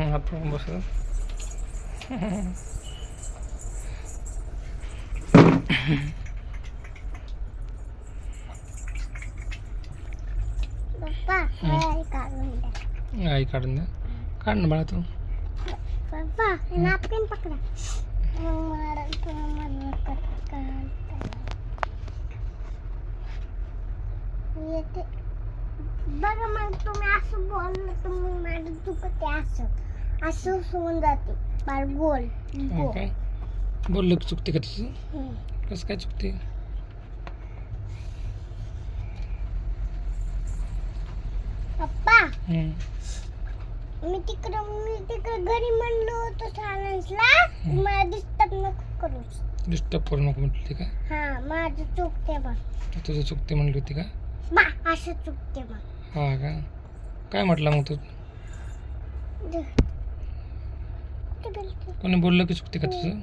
हं, हात पकडून बस पप्पा मला हे काढून द्या आई काढून द्या काढ ना बाळा तू पप्पा नापकिन पकडा मग मला तुम्ही मला कट येते बघा मग तुम्ही असं बोललं तर मग माझं चुकते असं असं होऊन जाते. बार गोल हो काय? बोललं की चुकते का तुझं? हम्म. कसं काय चुकते? पप्पा. मी तिकडं मी तिकडं घरी म्हणलो होतो सायन्सला. मला डिस्टर्ब नको करूच डिस्टर्ब करू नको म्हटली का? हा माझं चुकते बघ. तुझं चुकते म्हणली होती का? बा असं चुकते बघ. हा का? काय म्हटलं मग तू. कोणी बोललं की चुकते का तुझं.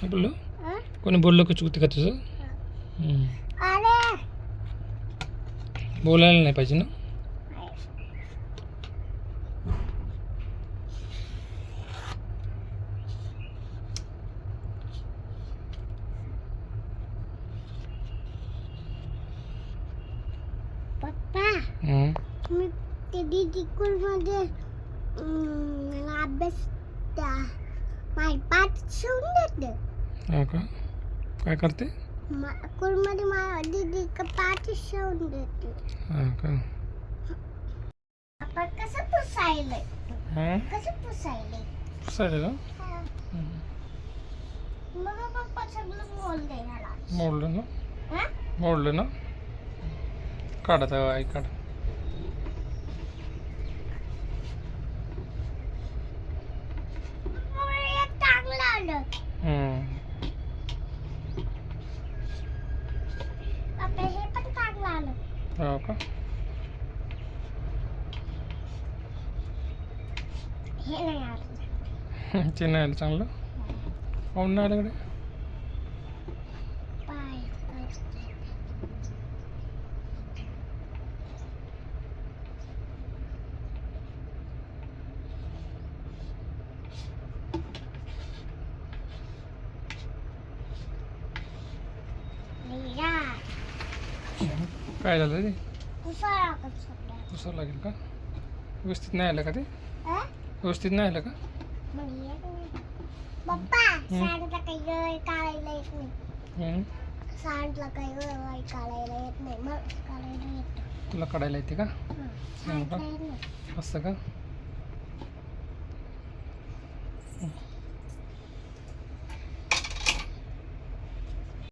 काय बोललो हा? कोणी बोललं की चुकते का तुझं बोलायला नाही पाहिजे ना पप्पा. मी ते मला अभ्यास त्या माझी पाठ शिवून देते हा का? काय करते? स्कूलमध्ये माझ्या दीदी पाठ शिवून देते हा का? आपण कसं पुसायलंय? हां? कसं पुसायलंय? चालेल का. मग पप्पा सगळं बोलले ह्याला. मोडलं ना? हा? मोडलं ना? काढ आता आई काढ मला एक चांगलं आलं हं. पण चांगलं आलं हो का? हे नाही आलं ते नाही आलं चांगलं? पाहून नाही काय झालं सगळं पुसावं लागेल का? व्यवस्थित नाही आलं का ते? व्यवस्थित नाही आलं का? तुला काढायला येते का? असं का?